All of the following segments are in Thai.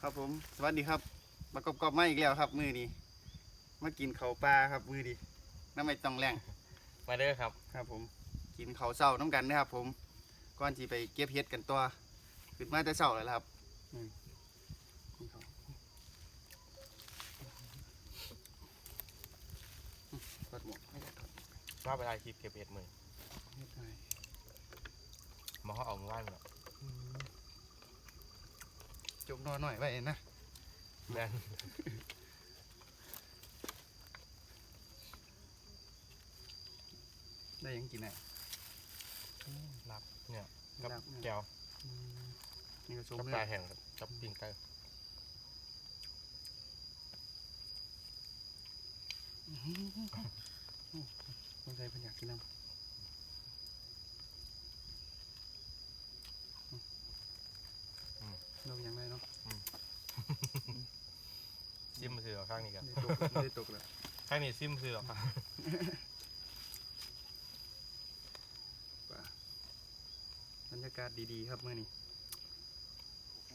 ครับผมสวัสดีครับ มากรอบๆมาอีกแล้วครับ มือนี้มากินเขาวปลาครับ มือดีน้ำไม่ต้องแรงมาเด้อครับ ครับ ผมกินเขาวเศร้าน้ำกันนะครับ ผมก่อนที่ไปเก็บเห็ดกันตัวขึ้นมาแต่เศร้าแล้วล่ะครับอืมกินข้าวอืมทอดหมกไม่ได้ทอดว่าไปถ่ายคลิปเก็บเห็ดมือเห็ดไทยมาเขาเอามือไหว้มาแล้ว จมนอนหน่อยไว้นะแม่นได้ยังกินอะ รับเนี่ยกับลาบเนี่ย แก้วอืมนี่ก็ชมกับเลปลายแห้งกับปิ้งไก่ต้องใช้เพันอยากกินน้ำอืมเรายังไงเนาะ ซิมมือถือเอา ข้างนี้กันได้ตกได้ตกแล้วข้างนี้ซิมมือถือเอาป่าบรรยากาศดีๆครับมื่อนี้หน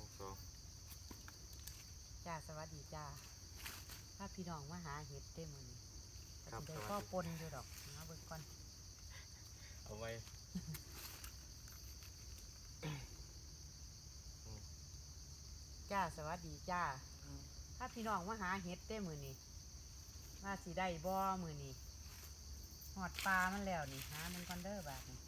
ึ่งสองจ้าสวัสดีจ้าถ้าพี่น้องมาหาเห็ดได้มือนี้ครับเดี๋ยวสก็วัสดีปนอยู่ดอกนะเบิ่งก่อนเอาไว้ จ้าสวัสดีจ้า ถ้าพี่น้องมาหาเห็ดได้มือนี้ว่าสิได้บ่มือนี้หอดปลามันแล้วนี่หามันก่อนเด้อบาดนี่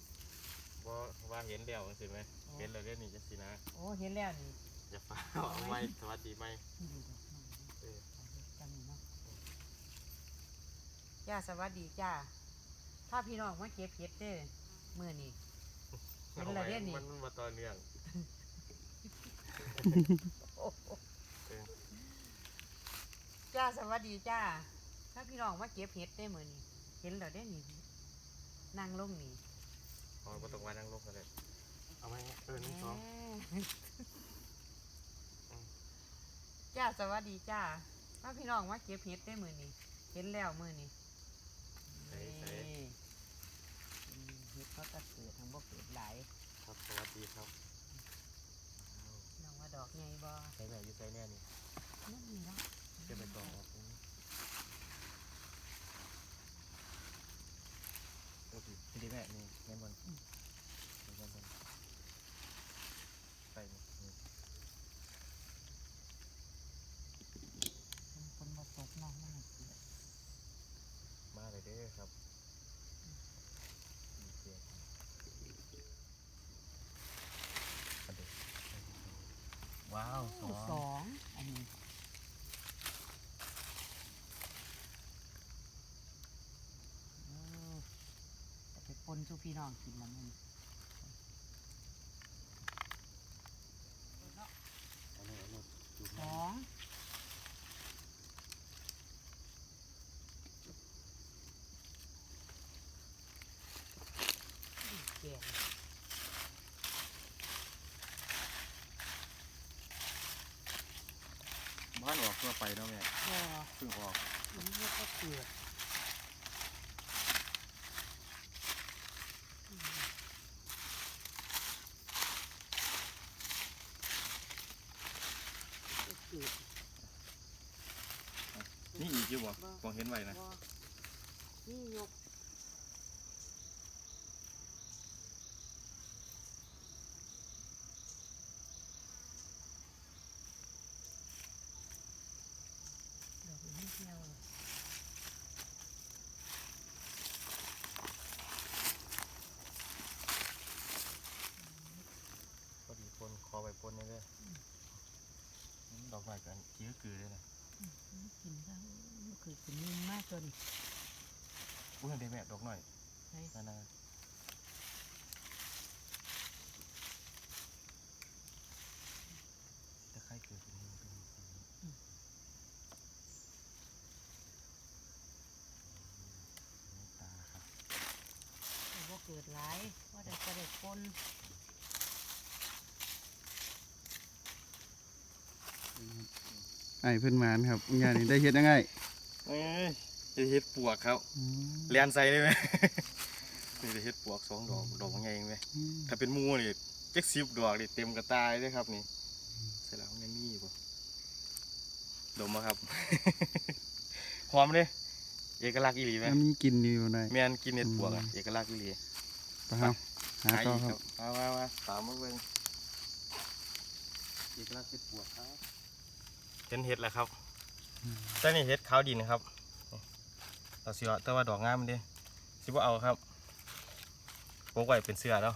ว่าว่าเห็นแล้วสิไหมเห็นแล้วเรื่องนี้จะสินะ โอ้เห็นแล้วนี่อย่าฟ้าเอาไว้สวัสดีไหมนี่ดูดอกน้องเออเอาเห็ดกันนี่เนาะจ้าสวัสดีจ้า ถ้าพี่น้องมาเก็บเห็ดเด้ อมือนี้เห็นแล้วเด้นี่มันมาตอนเนื่องโอ้โหเออจ้าสวัสดีจ้าถ้าพี่น้องมาเก็บเห็ดได้มือนี่เห็นแล้วได้นี่นั่งลงนี่พอมาตรงวันนั่งลงกันเลยเอาไว้เออหนึ่งสองแหมจ้าสวัสดีจ้าถ้าพี่น้องมาเก็บเห็ดได้มือนี่เห็นแล้วมือนี่ นี่อืมเห็ดเขาตะเกิดทั้งบ่เกิดหลายครับสวัสดีครับน้องว่าดอกไงบ่ใช้แม่อยูใช้แน่นี่นั่นนี่เนาะเก็บไปก่อนครับผมโอเคดีแม่นี่แม่บอลแม่บอลไปนี่นี่ เป็นคนบ่ตกน้องมันเกิด มาเลยเด้อครับโอเคอันเด็กว้าว สองสองอันนี้เออจะไปปนสู่พี่น้องกินแล้วมันอันนี้อันนี้ดู ส แม่ องแก่ บ้าน ออกทั่วไปเนาะแม่พอเพิ่งออกมันเรียกว่าเกิดเกิดนี่อีกอยู่บ่มองเห็นไว้นะบ่นี่ยกเดี๋ยวไปให้เที่ยว พอดีปนคอไปปนนี่เลยดอกไม้กันขี้ก็คือ เลยนะกินได้มันคือกินนิ่มมากจนอุ้ยเดี๋ยวแม่ดอกหน่อยใช่นั่นนะตะไคร้เกิดเป็นหินเป็นหินเป็นหินอืมตาครับ แต่ว่าเกิดหลายว่าได้กระเด็ดปน ไอ้เพื่อนหมานครับงานนี้ได้เฮ็ดยังไงเอ้ยเเฮ็ดเฮ็ดปวกครับเลียนใส่ได้ไหมนี่ได้เฮ็ดปวกสองดอกดอกใหญ่ไหมถ้าเป็นหมูนี่จักสิบดอกนี่เต็มกระตายเลยครับนี่เสร็จแล้วยังมีบ่ดมมาครับหอมเลยเอกลักษณ์อีหลีไหมแล้วมีกินอยู่หน่อยแม่นกินเห็ดปวกอะอืมเอกลักษณ์อีหลีไปครับหาต่ออีกครับมามามาตามมาเบิ่งเอกลักษณ์เห็ดปวกครับ เป็นเห็ดแล้วครับแต่นี่เห็ดขาวดินครับเราสิเอาแต่ว่าดอกงามมันเดิสิบ่เอาครับปลูกไว้เป็นเสือแล้ว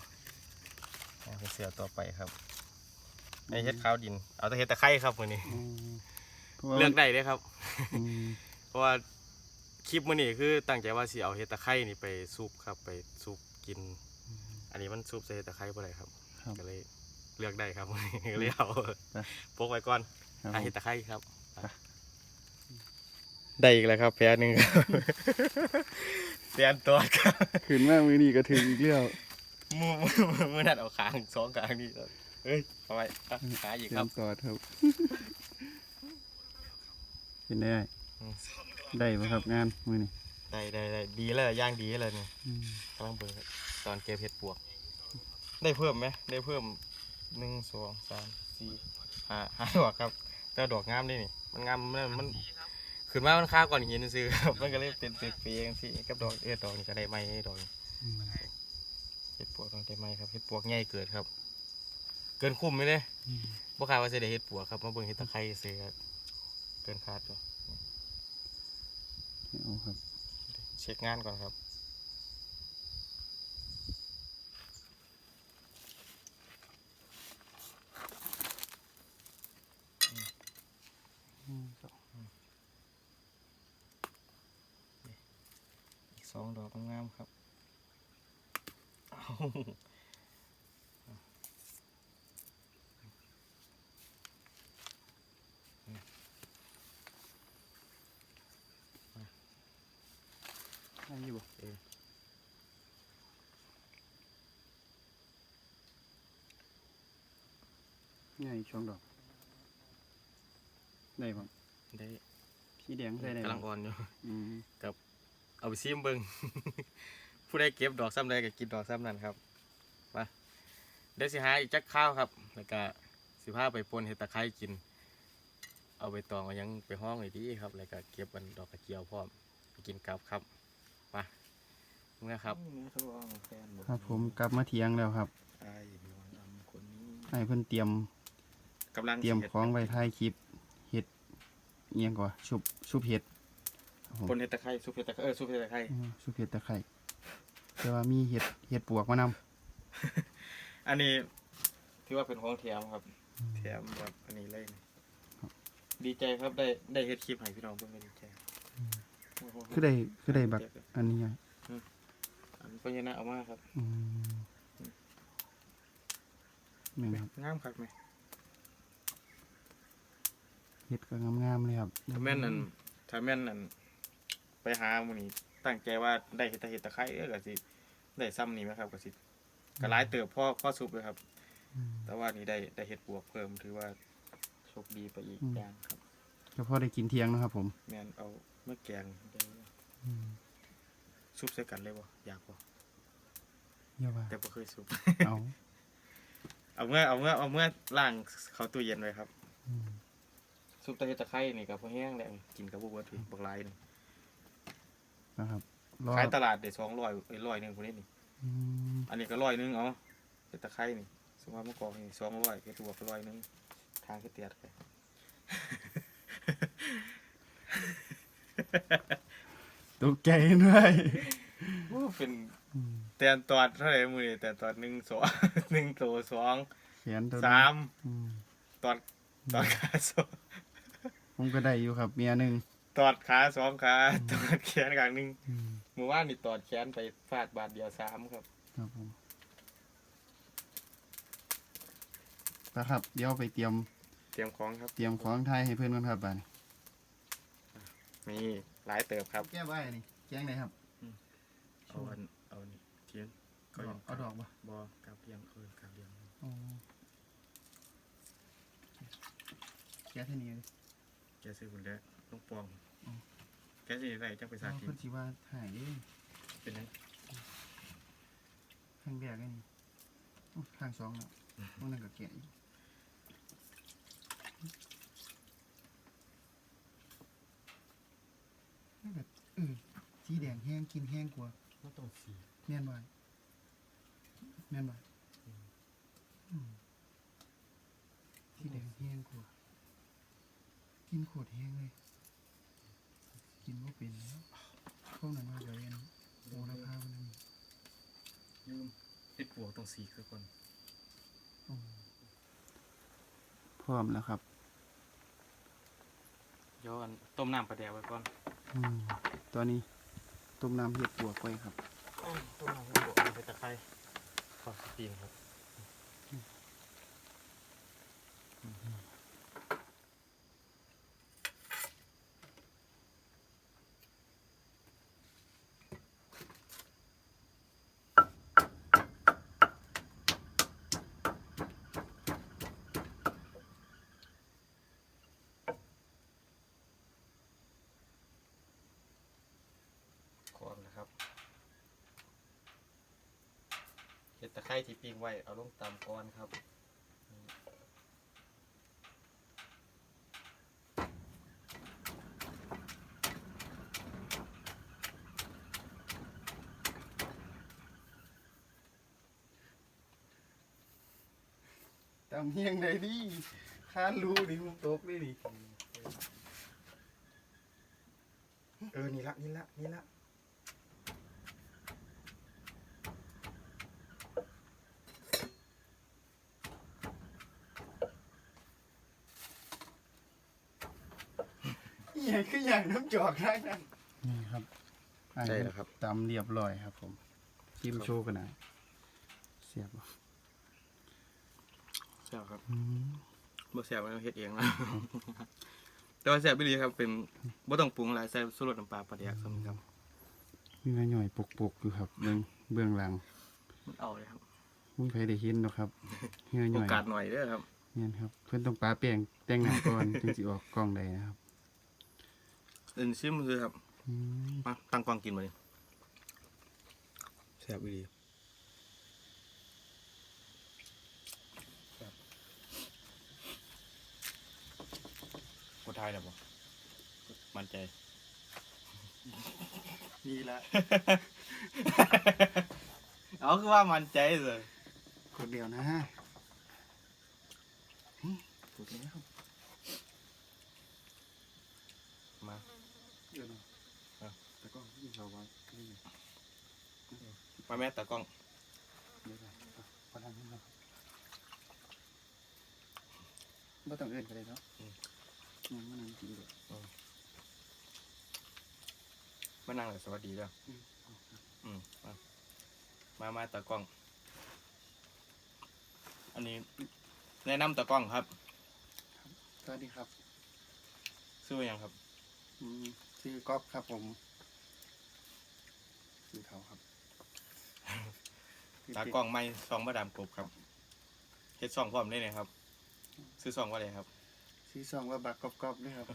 เป็นเสือต่อไปครับไอเห็ดขาวดิน เอาแต่เห็ดตะไคร้ครับมื้อนี้อืมพราะว่าเลือกได้เด้ครับอืมเพราะว่าคลิปมื้อนี้คือตั้งใจว่าสิเอาเห็ดตะไคร้นี่ไปซุปครับไปซุปกิน อันนี้มันซุปใส่เห็ดตะไคร้บ่ได้ครับครับก็เลยเลือกได้ครับก็เลยเอาไปพกไว้ก่อน ครับอาผมเห็ดตะไคร้ครับ ได้อีกแล้วครับแพ้หนึ่งครับแพ้ตัวครับขึ้นมากมือนี่ก็ถึงอีกแล้วมือมือมือมือนั่นเอาขางสองขางนี่เอ้ยเอาไว้อะขาอีกเตรีคยรับมกอดครับเป็นได้อืมได้ปะครับงานมือนี่ได้ได้ได้ดีเลยย่างดีเลยเนี่ยอืมกำลังเบิร์ตอนเก็บเห็ดปวก ได้เพิ่มไหมได้เพิ่มหนึ่งสองสามสี่ห้าห้าดอกครับ แต่ดอกงามนี่นี่ มันงามมันมันขึ้นมามันค่าก่อนหินซื้อครับมันก็เลยเป็นเปียงๆสิกับดอกเออดอกนี่ก็ได้ไม้ดอกนี่อืมเห็ดปวกต้องได้ไหมครับเห็ดปวกใหญ่เกิดครับ เกินคุ้มไหมเลยอืมบ่คาดว่าจะได้เห็ดปวกครับมาเบิ่งเห็ดตะไคร้เสียเกินคาดจ้ะเอาครับ เช็คงานก่อนครับ อืมอีกสองดอกงามๆครับเอาได้อยู่บ่เออง่ายช่วงดอก ได้ปะได้สีแดงใส่ได้กำลังบ่อ่อนอยู่อืมเอาไปซิมเบิ่ง ผู้ใดเก็บดอกซ้ำใดก็กินดอกซ้ำนั่นครับมาเดี๋ยวสิหาอีกจักข้าวครับ แล้วก็สิพาไปปนเห็ดตะไคร้กิน เอาไปตองเอาหยังไปห้องไอ้ดีครับ แล้วก็เก็บมันดอกกระเจียวพร้อมไปกินกับครับมาเมื่อครับครับ ผมกลับมาเถียงแล้วครับไอ้เพิ่นเตรียมกำลังเตรียมของไว้ถ่ายคลิปเห็ด เอียงก่อนชุบชุบเห็ดครับผมปนเห็ดตะไคร้ซุปเห็ดตะไคร้เออซุปเห็ดตะไคร้อืมชุบเห็ดตะไคร้แต่ว่ามีเห็ดเห็ดปวกมานำ อันนี้ถือว่าเป็นของแถมครับ แถมแบบอันนี้เลยนี่ดีใจครับได้ได้เฮ็ดคลิปให้พี่น้องเพิ่งก็ดีใจคือได้คือได้บักอันนี้ไงอันนี้พญานาคเอามาครับอืมนี่ครับงามครับไหม เห็ดก็งามๆเลยครับถ้าแม่นนั่นถ้าแม่นนั่นไปหาหมื้นี้ตั้งใจว่าได้เห็ดตะเห็ดตะไคร้เอ้อก็สิได้ซ้ำนี่ไหมครับก็สิก็หลายเติบพ่อพ่อซุปเลยครับ อืม แต่ว่านี่ได้ได้เห็ดบวกเพิ่มถือว่าโชคดีไปอีกอืม อย่างครับ ก็พอได้กินเที่ยงนะครับ ผมแม่นเอาเมื่อแกงได้ซุปใส่กันเลยบ่อยากบ่เยาว่าแต่บ่เคยซุป เอาเอาเมื่อเอาเมื่อเอาเมื่อล่างเข้าตู้เย็นไว้ครับอืม ซุปตะเฮ็ดตะไคร้นี่กับพอแห้งแล้วกินกับบ่เบิดถึงบักหลายนี่นะครับรอขายตลาดได้200ไอ้100นึงพุ่นนี่ อืมอันนี้ก็100นึงเอาเฮ็ดตะไคร้นี่สมมุติว่าเมื่อก่อนนี่200เฮ็ดบวกก็100นึงทางคือเตียดไป ตกใจด้วยโอ้เป็นอืมแต่ตอดเท่าไหร่มื้อนี้แต่ตอด1 2 1โต2แขนตัว3อืมตอดตอดขาสอง ผมก็ได้อยู่ครับ เมียหนึ่งตอดขาสองขาตอดแขนข้างหนึงอืมเมื่อวานนี่ตอดแขนไปฟาดบาทเดียวสามครับ ครับผมนะครับ เดี๋ยวไปเตรียมเตรียมของครับเตรียมของไทยให้เพื่อนกันครับบ้านมีหลายเติบครับ แก้ใบนี่แจ้งไหนครับ เอาอันเอานี่เทียนก็ยังเอาดอกบ่ บอกาบเรียงเออกาบเรียงแก้เท่านี้เลย แกซื้อคุณแล้วต้องปองแกสิได้จังไปสาธิตเพิ่นสิว่าหายเองเป็นหยังข้างแรกนี่อู้ข้างสองแล้วพวกนั้นก็แกะอยู่นี่แบบเออสีแดงแห้งกินแห้งกว่าบ่ต้องสีแม่นบ่แม่นบ่อืมสีแดงแห้งกว่า กินโคตรแห้งเลย กินบ่เป็นแล้วพวกนั้นว่าไว้อันโอละพามันนั่นลืมเฮ็ดปวกต้องสีคือคนพร้อมแล้วครับเดี๋ยวอันต้มน้ำปลาแดกไว้ก่อนอืมตัวนี้ต้มน้ำเห็ดปวกไว้ครับต้มน้ำให้ปวกไปตะไคร้ขอสปีนครับ ก่อนนะครับ เห็ด ตะไคร้ที่ปิ้งไว้เอาลงตามก้อนครับตำเฮียงใดดิข้ารู้ดิผมตกได้ดิเออ นี่ละ นี่ละ นี่ละ อหย่า งคืออย่างน้ำจอกได้นั่นนี่ครับใช่แล้วครับ ตำเรียบร้อยครับ ผมชิมโชว์กันหน่อยเสียบบ่ใช่ครับอืมบ่แซ่บมันเฮ็ดเองนะ แต่ว่าแซ่บไปดีครับ เป็นบ่ต้องปรุงหลายใส่สูตรน้ำปลาปลาแดกซ้ำครับมีมาหน่อยปกๆอยู่ครับเบื้องเบื้องหลังมันเอาเลยครับมุ้งไฟได้เห็นเนาะครับเฮียหโอน่อยกาสหน่อยเด้อครับ เนี่ยครับ เพื่อนต้องปาแป้งแต่งหน้าก่อนถึงสิออกกล้องได้นะครับ เอินซิมคือครับอืมมาตั้งกล้องกินมาดิแซ่บอีดีกดทายแล้วบ่มั่นใจนี่ละ เอาคือว่ามั่นใจเลยกดเดียวนะถูกแล้วมา เดี๋ยวนะ อะ แต่ก็ยิ่งเราไว้นี่ไง มาแม่ตากล้องเดี๋ยวนะอะพอทำให้เราไม่ต้องเอื่นกันเลยเนาะอืมมันนั่นกินเลยมานั่งเลยสวัสดีเด้ออืมอืมมามามาตากล้อง อันนี้แนะนำตากล้องครับ สวัสดีครับชื่อว่าหยังครับอืมชื่อก๊อฟครับผมชื่อเขาครับ ตากล้องไม่ซองมาดามกบครับเฮ็ดซองพร้อมได้เลยครับ ซื้อซองว่าอะไรครับชื่อซองว่าบักก๊อฟก๊อฟด้วยครับ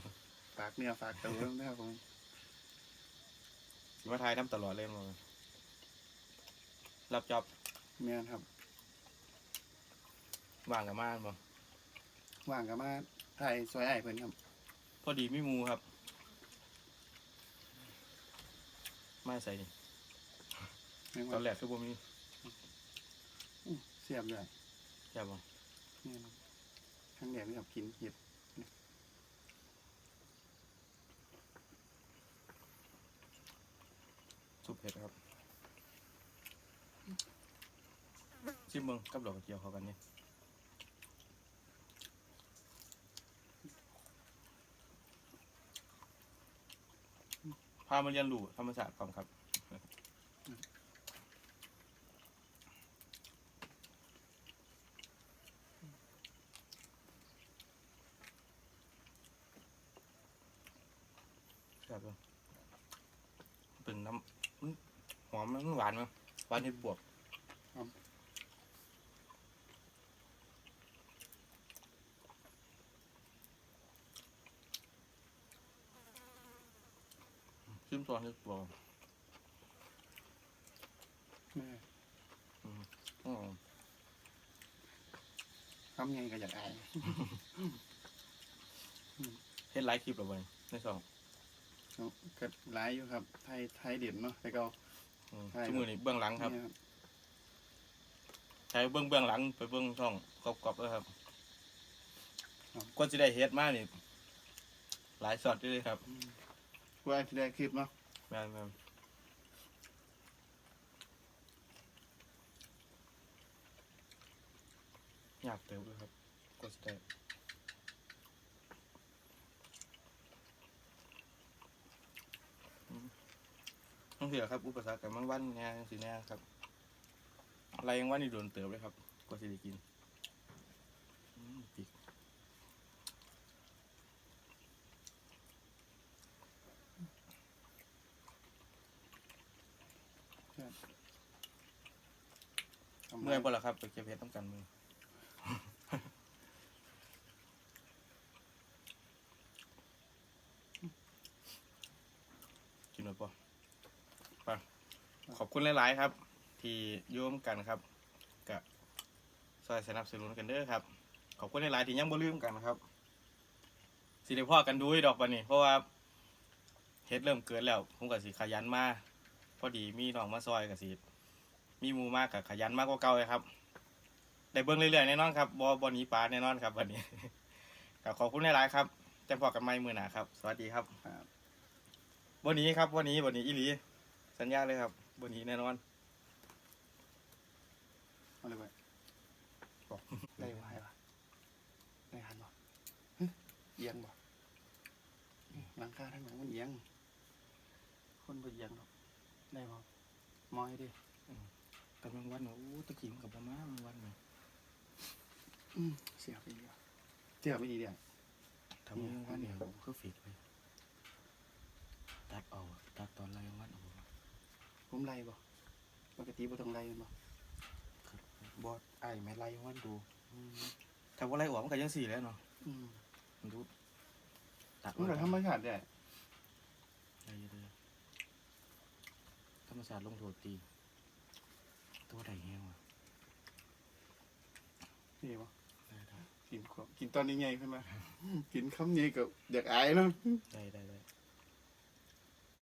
ฝากเนื้อฝากตัวนะครับผมสิมาทายน้ำตลอดเลยมั้งรับจอบแม่นครับว่างกับมาบ่ว่างกับมาถ่ายซอยไอ้ายเพิ่นครับ พอดีไม่มูครับมาใส่นี่แม่น ตอนว่าแรกคือบ่มีอื้อเสียบเลยใช่บ่นี่นะครั้งแรกนี่ครับกินเห็ดสุปเผ็ดครับชิมเบิ่งกับดอกกระเจียวเข้ากันนี่พามาเรียนรู้ธรรมศาสตร์ก่อนครับครับผมเป็นน้ำมันหอมมันหวานมั้ยหวานเห็ดบวกชิมซอนที่ตัวแม่อืมทำไงก็อยากอายเฮ็ดไลฟ์คลิปแล้วเบิ่งในช่องเอาก็หลายอยู่ครับ ไทยไทยเด่นเนาะแต่ก็อืม ใช่ครับ ชั่วโมงนี้เบื้องหลังครับเนี่ยใช้เบื้องเบื้องหลังไปเบื้องช่องกรอบๆเลยครับกว่าจะได้เฮ็ดมานี่หลายช็อตเลยครับอืมกว่าที่ได้คลิปเนาะแม่นแม่นอยากเติมด้วยครับกว่าจะได้อืมต้อง เสียครับอุปสรรคกับมันวันแน่สิแน่ครับอะไรยังว่านี่โดนเติบเลยครับกว่าสิได้กินอืมพริกทำไเมื่อยปะล่ะครับไปเก็บเห็ดต้องกันมือ กินหน่อยปะไปขอบ คุณหลาย ๆ ครับ ที่โยมกันครับกับซอยสนับสนุนกันเด้อครับ ขอบคุณหลาย ๆ ที่ยังบ่ลืมกันนะครับสิได้พ่อกันดูอีดอกบันนี้เพราะว่าเฮ็ดเริ่มเกิดแล้วผมก็สิขยันมาพอดีมีน้องมาซอยก็สิมีหมูมากกับขยันมากกว่าเก่าเลยครับได้เบิ้งเรื่อยๆแน่นอนครับบอบอหนีปลาแน่นอนครับวันนี้กับขอบคุณหลายๆครับจะพอกันไม่มือหนาครับ สวัสดีครับครับวันนี้ครับวันนี้วันนี้อีหลีสัญญาเลยครับ วันนี้แน่นอนเอาเลยไปบอกได้ไหวปะได้หันบ่ฮึเอียงบ่นี่หลังคาทั้งหลังมันเอียง คนบ่เอียงหรอกได้บ่มอยดิกำลังวันโอ้ตะกี้มันกับประมาณวันหนึ่งอืมเสียไปอีกอะเสียไปอีกเดียวทำยังวันเนี่ยคือฟิกเลยตัดเอาตัดตอนไรวันเอา ผมไล่บ่ปกติบ่ต้องไล่แม่นบ่บอสไอ้ไม่ไรวันดูถ้าว่าไรออกมันก็ยังสี่แล้วเนาะอืมมันดูตัดมันก็ธรรมชาติได้อะไรเลยธรรมศาสตร์ลงโทษตีตัวใดแห้งวะนี่บ่ได้ได้กินของกินตอนนี้ไงขึ้นมากินคำนี้ก็อยากอายเนาะได้ได้ได้